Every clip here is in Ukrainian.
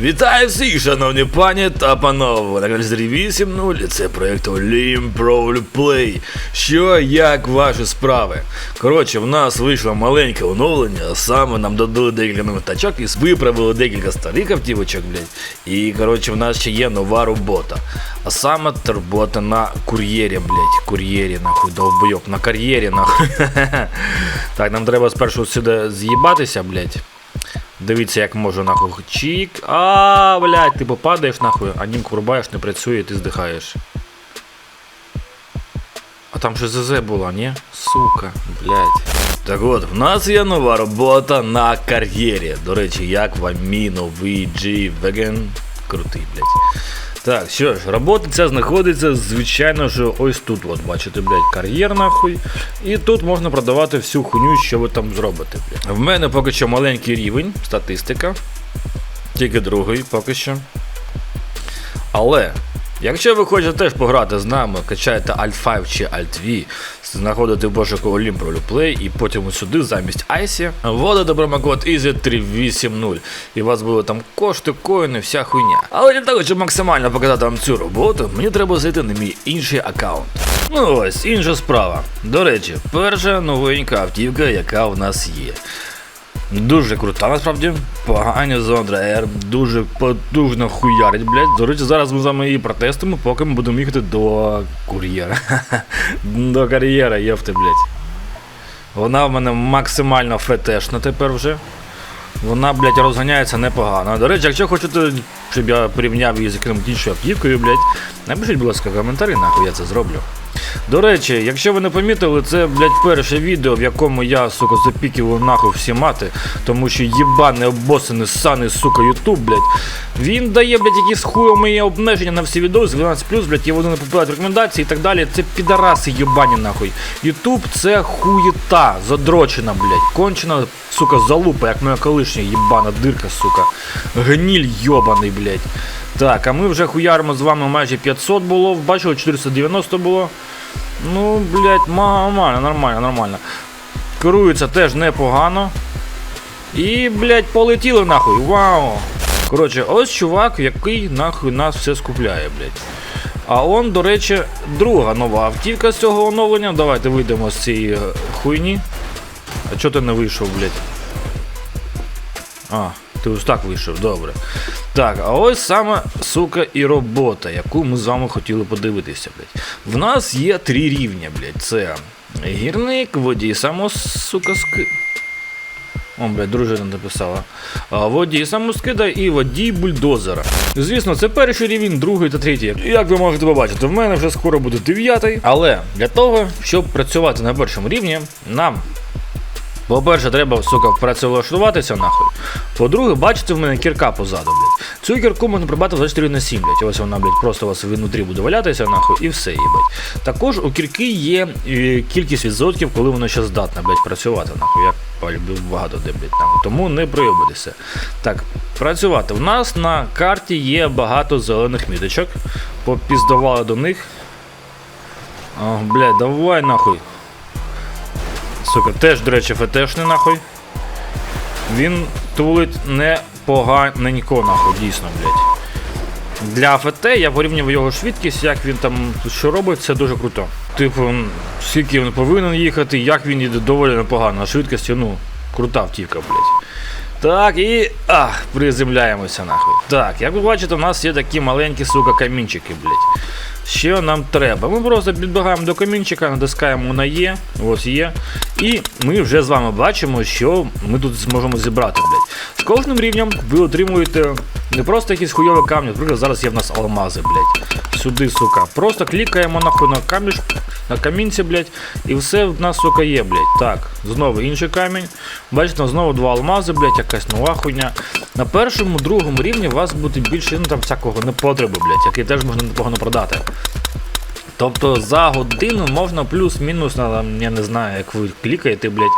Вітаю всіх, шановні пані та панове. На каналі 8.0 і це проєкт Pro Play. Що, як ваші справи? Коротше, в нас вийшло маленьке оновлення, саме нам додали декілька нових тачок і виправили декілька старих автівочок, блядь. І коротше, в нас ще є нова робота. А саме робота на кур'єрі, блядь. Кур'єрі, нахуй, довбойок, на кар'єрі, нахуй. Так, нам треба спершу сюди з'їбатися, блядь. Дивіться, як можу нахуй. Чік. А, блядь, ти попадаєш нахуй, а німку рубаєш, не працює, і ти здихаєш. А там ще ЗЗ була, ні? Сука, блядь. Так от, в нас є нова робота на кар'єрі. До речі, як вам мій новий G-Wagon. Крутий, блядь. Так, що ж, робота ця знаходиться, звичайно ж, ось тут, от, бачите, блядь, кар'єр нахуй. І тут можна продавати всю хуйню, що ви там зробите, блядь. В мене поки що маленький рівень, статистика. Тільки другий поки що. Але, якщо ви хочете теж пограти з нами, качаєте Alt 5 чи Alt V, знаходите в пошуку Olim Pro Play і потім сюди замість Айсі, вводите промокод EASY380 і у вас буде там кошти, коїни, вся хуйня. Але для того, щоб максимально показати вам цю роботу, мені треба зайти на мій інший аккаунт. Ну ось, інша справа. До речі, перша новенька автівка, яка в нас є. Дуже крута, насправді. Погані Зондра R, дуже потужно хуярить, блядь. До речі, зараз ми з вами її протестимо, поки ми будемо їхати до кур'єра. до кар'єра, єфти, блядь. Вона в мене максимально фетешна тепер вже. Вона, блядь, розганяється непогано. До речі, якщо хочете, щоб я порівняв її з якимось іншою автівкою, блядь, напишіть, будь ласка, коментарі, нахуй я це зроблю. До речі, якщо ви не помітили, це, блядь, перше відео, в якому я, сука, запіків нахуй всі мати, тому що єбаний обосаний ссаний, сука, ютуб, блядь. Він дає, блядь, якісь хуйо мої обмеження на всі відео з 12+, блядь, я вони не попадають рекомендації і так далі. Це підараси єбані нахуй. Ютуб це хуєта, задрочена, блядь, кончена, сука, залупа, як моя колишня єбана дирка, сука. Гніль йобаний, блядь. Так, а ми вже хуяримо з вами майже 500 було, бачили, 490 було. Ну, блядь, нормально, нормально, нормально. Керується теж непогано. І, блядь, полетіли нахуй. Вау! Коротше, ось чувак, який нахуй нас все скупляє, блядь. А он, до речі, друга нова автівка з цього оновлення. Давайте вийдемо з цієї е, хуйні. А чого ти не вийшов, блядь? А, ти ось так вийшов, добре. Так, а ось саме, сука, і робота, яку ми з вами хотіли подивитися, блядь. В нас є три рівня, блядь. Це гірник, водій само, сука, ски. О, блядь, дружина написала. Водій самоскида і водій бульдозера. Звісно, це перший рівень, другий та третій. Як ви можете побачити, в мене вже скоро буде дев'ятий. Але для того, щоб працювати на першому рівні, нам по-перше, треба, сука, працевлаштуватися нахуй. По-друге, бачите, в мене кірка позаду, блядь. Цю кірку можна придбати за 4 на 7, блядь. Ось вона, блядь, просто у вас внутрі буде валятися, нахуй, і все, їбать. Також у кірки є е, кількість відсотків, коли воно ще здатне, блядь, працювати, нахуй. Як полюбив багато де, блядь, нахуй. Тому не проїбатися. Так, працювати. В нас на карті є багато зелених міточок. Попіздавали до них. О, блядь, давай нахуй. Сука, теж, до речі, ФТшний нахуй. Він тулить непоганенько, нахуй, дійсно, блядь. Для ФТ я порівнював його швидкість, як він там що робить, це дуже круто. Типу, скільки він повинен їхати, як він їде доволі непогано. А швидкості, ну, крута автівка, блядь. Так, і. Ах, приземляємося нахуй. Так, як ви бачите, у нас є такі маленькі, сука, камінчики, блядь. Що нам треба? Ми просто підбігаємо до камінчика, натискаємо на Є, ось є. І ми вже з вами бачимо, що ми тут зможемо зібрати, блядь. З кожним рівнем ви отримуєте не просто якісь хуйові камні, наприклад, зараз є в нас алмази, блядь. Сюди, сука. Просто клікаємо нахуй на камінь, на камінці, блядь, і все в нас, сука, є, блядь. Так, знову інший камінь. Бачите, знову два алмази, блядь, якась нова хуйня. На першому, другому рівні у вас буде більше ну, там всякого непотребу, блядь, який теж можна непогано продати. Тобто за годину можна плюс-мінус, я не знаю, як ви клікаєте, блядь,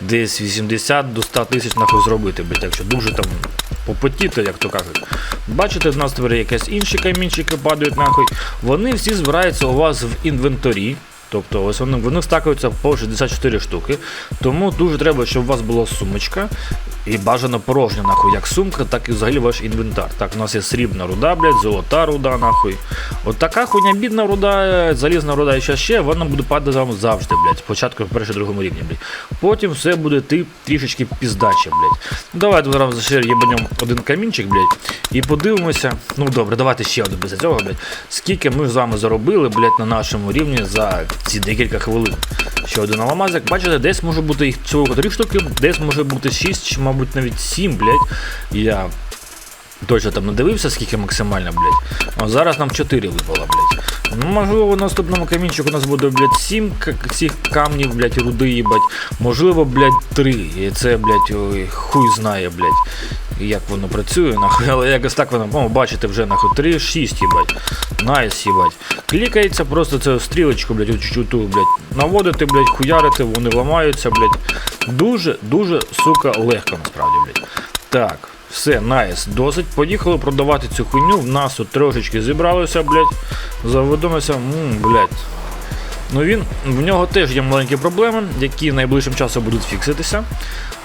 десь 80 до 100 тисяч нахуй зробити, блядь, якщо дуже там попотіти, як то кажуть. Бачите, з нас тепер якісь інші камінчики падають нахуй. Вони всі збираються у вас в інвенторі. Тобто ось вони, вони стакаються по 64 штуки. Тому дуже треба, щоб у вас була сумочка. І бажано порожня, нахуй, як сумка, так і взагалі ваш інвентар. Так, у нас є срібна руда, блядь, золота руда, нахуй. От така хуйня бідна руда, залізна руда і ще ще, вона буде падати вам завжди, блядь. Спочатку в першому другому рівні, блядь. Потім все буде ти трішечки піздаче, блядь. Давайте зараз ще єбанем один камінчик, блядь, і подивимося. Ну добре, давайте ще один без цього, блядь. Скільки ми з вами заробили, блядь, на нашому рівні за ці декілька хвилин. Ще один аламазик. Бачите, десь може бути їх всього три штуки, десь може бути 6, чи, мабуть, навіть 7, блядь. Я точно там не дивився, скільки максимально, блядь. А зараз нам 4 випало, блядь. Ну, можливо, в наступному камінчику у нас буде, блядь, 7 цих камнів, блядь, руди, їбать. Можливо, блядь, 3. І це, блядь, ой, хуй знає, блядь. Як воно працює, але якось так воно, о, бачите, вже нахуй 3, 6, їбать. Найс, їбать. Клікається просто це стрілочку, блядь, от ту, блядь. Наводити, блядь, хуярити, вони ламаються, блядь. Дуже, дуже, сука, легко насправді, блядь. Так, все, найс, досить. Поїхали продавати цю хуйню. В нас тут трошечки зібралося, блядь. Заведемося, блядь. Ну він, в нього теж є маленькі проблеми, які найближчим часом будуть фікситися.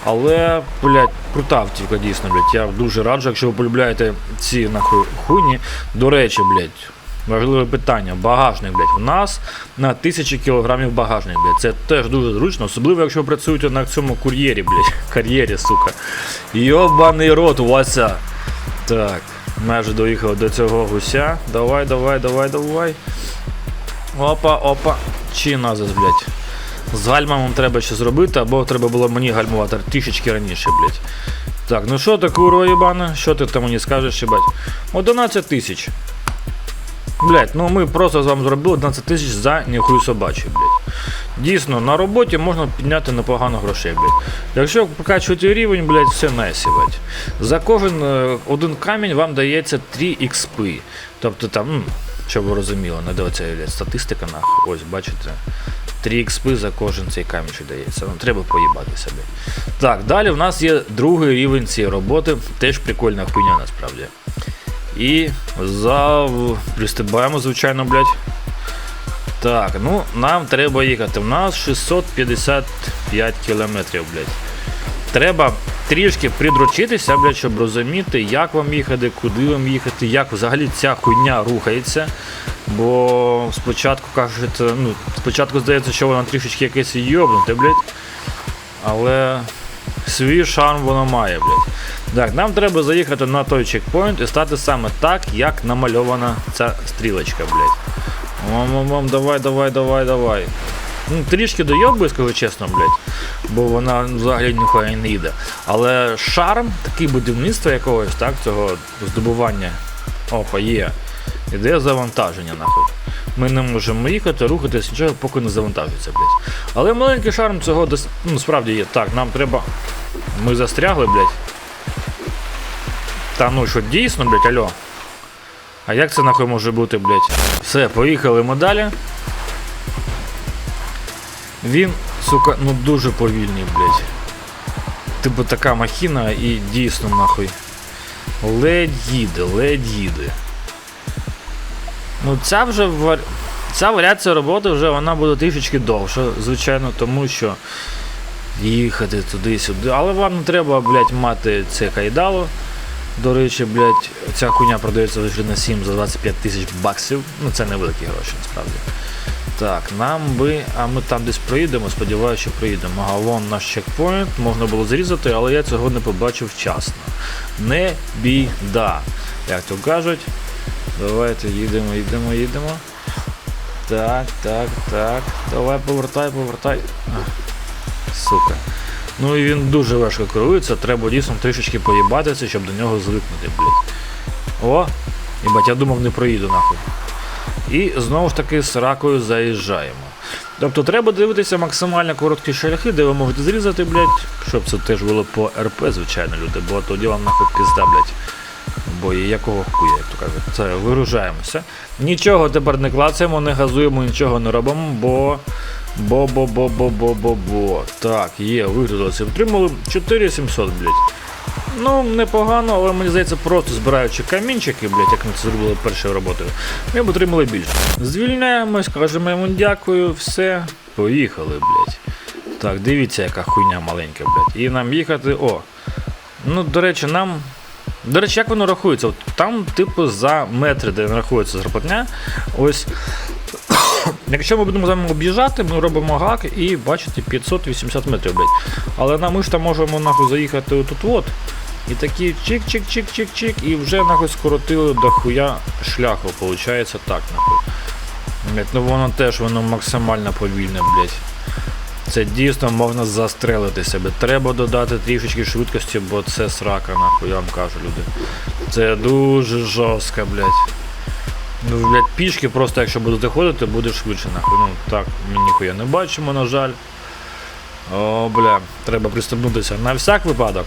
Але, блядь, крута автівка дійсно, блядь. Я дуже раджу, якщо ви полюбляєте ці нахуй хуйні. До речі, блядь, важливе питання. Багажник, блядь, в нас на тисячі кілограмів багажник, блядь. Це теж дуже зручно, особливо, якщо ви працюєте на цьому кур'єрі, блядь. Кар'єрі, сука. Йобаний рот, Вася. Так, майже доїхав до цього гуся. Давай, давай, давай, давай. Опа, опа. Чи назис, блядь. З гальмом треба ще зробити, або треба було мені гальмувати трішечки раніше, блядь. Так, ну що ти, курва єбана? Що ти там мені скажеш, їбать? 11 тисяч. Блять, ну ми просто з вами зробили 11 тисяч за ніхуй собачий, блядь. Дійсно, на роботі можна підняти непогано грошей, блядь. Якщо покачувати рівень, блядь, все найс, блядь. За кожен е, один камінь вам дається 3 XP. Тобто там, щоб ви розуміли, не дивиться блядь, статистика нахуй. Ось, бачите. 3 XP за кожен цей камінь дається. Ну, треба поїбатися. Так, далі в нас є другий рівень цієї роботи. Теж прикольна хуйня насправді. І за пристибаємо, звичайно, блядь. Так, ну нам треба їхати. У нас 655 кілометрів, блядь. Треба трішки придручитися, блядь, щоб розуміти, як вам їхати, куди вам їхати, як взагалі ця хуйня рухається. Бо спочатку кажуть, ну, спочатку здається, що вона трішечки якесь йобнуте, блядь. Але свій шарм воно має, блядь. Так, нам треба заїхати на той чекпоінт і стати саме так, як намальована ця стрілочка, блядь. Мам-мам-мам, давай, давай, давай, давай. Ну, трішки дойобую, скажу чесно, блядь. Бо вона взагалі ніхуя не йде. Але шарм, таке будівництво якогось, так, цього здобування. Опа, є. Іде завантаження, нахуй. Ми не можемо їхати, рухатись, нічого, поки не завантажується, блядь. Але маленький шарм цього дос... ну, справді є. Так, нам треба. Ми застрягли, блядь. Та ну що, дійсно, блядь, алло. А як це нахуй може бути, блядь? Все, поїхали ми далі. Він, сука, ну дуже повільний, блядь. Типу така махіна і дійсно нахуй. Ледь їде, ледь їде. Ну ця вже ця варіація роботи вже вона буде трішечки довша, звичайно, тому що їхати туди-сюди. Але вам не треба, блядь, мати це кайдало. До речі, блядь, ця хуйня продається лише на 7 за 25 тисяч баксів. Ну це невеликі гроші насправді. Так, нам би. А ми там десь проїдемо, сподіваюся, що проїдемо. Ага, вон наш чекпоінт, можна було зрізати, але я цього не побачив вчасно. Не біда. Як то кажуть. Давайте їдемо, їдемо, їдемо. Так, так, так. Давай повертай, повертай. Ах, сука. Ну і він дуже важко керується, треба дійсно трішечки поїбатися, щоб до нього звикнути, блядь. О! Єбать, я думав, не проїду нахуй. І знову ж таки з ракою заїжджаємо. Тобто треба дивитися максимально короткі шляхи, де ви можете зрізати, блядь, щоб це теж було по РП, звичайно, люди, бо тоді вам нахуй пізда, блядь. Бо якого хуя, як то кажуть. Це вигружаємося. Нічого тепер не клацаємо, не газуємо, нічого не робимо, бо. Бо бо бо бо бо бо бо Так, є, вигрузилося. Втримали 4700, блядь. Ну, непогано, але мені здається, просто збираючи камінчики, блядь, як ми це зробили першою роботою, ми б отримали більше. Звільняємось, кажемо йому дякую, все, поїхали, блядь. Так, дивіться, яка хуйня маленька, блядь. І нам їхати. О! Ну, до речі, нам. До речі, як воно рахується? От там, типу, за метри, де рахується зарплатня, ось. Якщо ми будемо з вами об'їжджати, ми робимо гак і бачите 580 метрів, блядь. Але на, ми ж там можемо нахуй заїхати отут от. І такі чик-чик-чик-чик-чик, і вже нахуй скоротили до хуя шляху, виходить так, нахуй. Блядь, ну воно теж воно максимально повільне, блядь. Це дійсно можна застрелитися, блядь. Треба додати трішечки швидкості, бо це срака, нахуй, я вам кажу, люди. Це дуже жорстко, блядь. Ну, блядь, пішки просто, якщо будете ходити, буде швидше, нахуй. Ну, так, ми ніхуя не бачимо, на жаль. О, бля, треба пристебнутися на всяк випадок.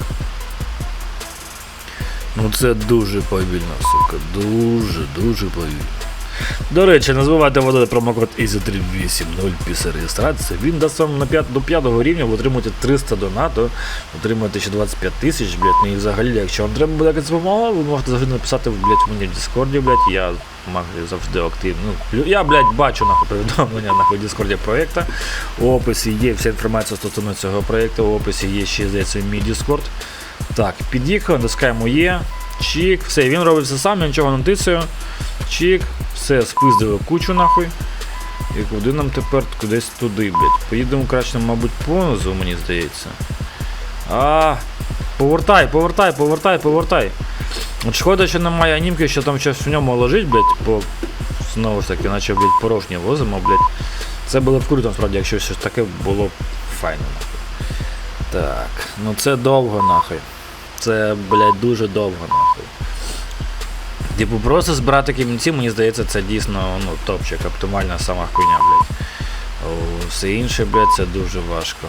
Ну це дуже повільно, сука. Дуже, дуже повільно. До речі, не забувайте вводити промокод EASY380 після реєстрації. Він дасть вам на 5, до 5 рівня, ви отримуєте 300 донату, отримуєте ще 25 тисяч, блядь, ну і взагалі, якщо вам треба буде якась допомога, ви можете завжди написати, блядь, мені в Дискорді, блядь, я завжди активний. Ну, я, блядь, бачу нахуй повідомлення нахуй в проєкта. У описі є вся інформація стосовно цього проєкту, у описі є ще, здається, мій Дискорд. Так, під'їхав, натискаємо Є, чик, все, він робить все сам, я нічого не натисую. Чик, все, спиздили кучу нахуй. І куди нам тепер кудись туди, блядь. Поїдемо краще, мабуть, понизу, мені здається. А, повертай, повертай, повертай, повертай. От шкода, що немає анімки, що там щось в ньому лежить, блядь, бо знову ж таки, наче, блядь, порожнє возимо, блядь. Це було б круто, насправді, якщо щось таке було файно. Так, ну це довго нахуй. Це, блядь, дуже довго нахуй. Типу, просто збирати камінці, мені здається, це дійсно ну, топчик, оптимальна сама хуйня, блядь. Все інше, блядь, це дуже важко.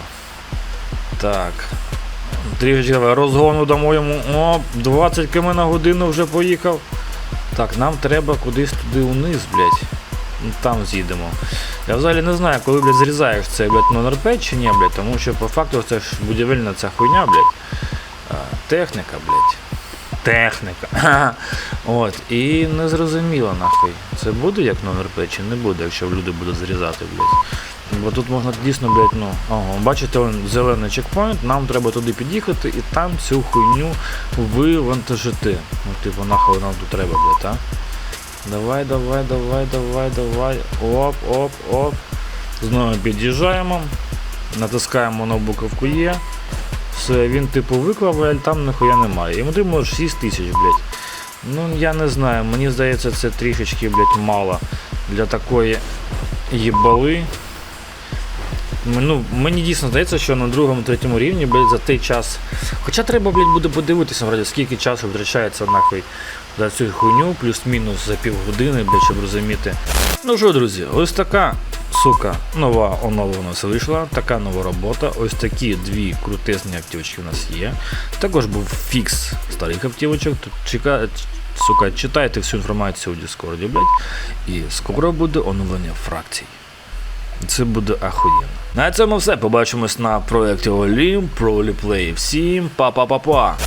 Так. Трішечки давай розгону дамо йому. О, 20 км на годину вже поїхав. Так, нам треба кудись туди униз, блядь. Ну, Там з'їдемо. Я взагалі не знаю, коли, блядь, зрізаєш це, блядь, чи ні, блядь, тому що по факту це ж будівельна ця хуйня, блядь. Техніка, блядь. Техніка. От, і не зрозуміло нахуй. Це буде як номер П чи не буде, якщо люди будуть зрізати, блядь. Бо тут можна дійсно, блядь, ну, ага, бачите, он зелений чекпоінт, нам треба туди під'їхати і там цю хуйню вивантажити. Ну, типу, нахуй нам тут треба, блядь, а? Давай, давай, давай, давай, давай. Оп, оп, оп. Знову під'їжджаємо. Натискаємо на буковку Є. Все, він типу виклав, але там ніхуя немає. Йому треба 6 тисяч, блядь. Ну я не знаю, мені здається, це трішечки, блядь, мало для такої їбали. Ну, мені дійсно здається, що на другому, третьому рівні, блядь, за той час. Хоча треба, блядь, буде подивитися, вроді, скільки часу втрачається нахуй за цю хуйню, плюс-мінус за півгодини, блядь, щоб розуміти. Ну що, друзі, ось така. Сука, нова оновлена у нас вийшла, така нова робота. Ось такі дві крутезні автівочки у нас є. Також був фікс старих автівочок. Тут чека... Сука, читайте всю інформацію у Дискорді, блядь. І скоро буде оновлення фракцій. Це буде ахуєнно. На цьому все. Побачимось на проєкті Олімп, про Оліплей. Всім па-па-па-па!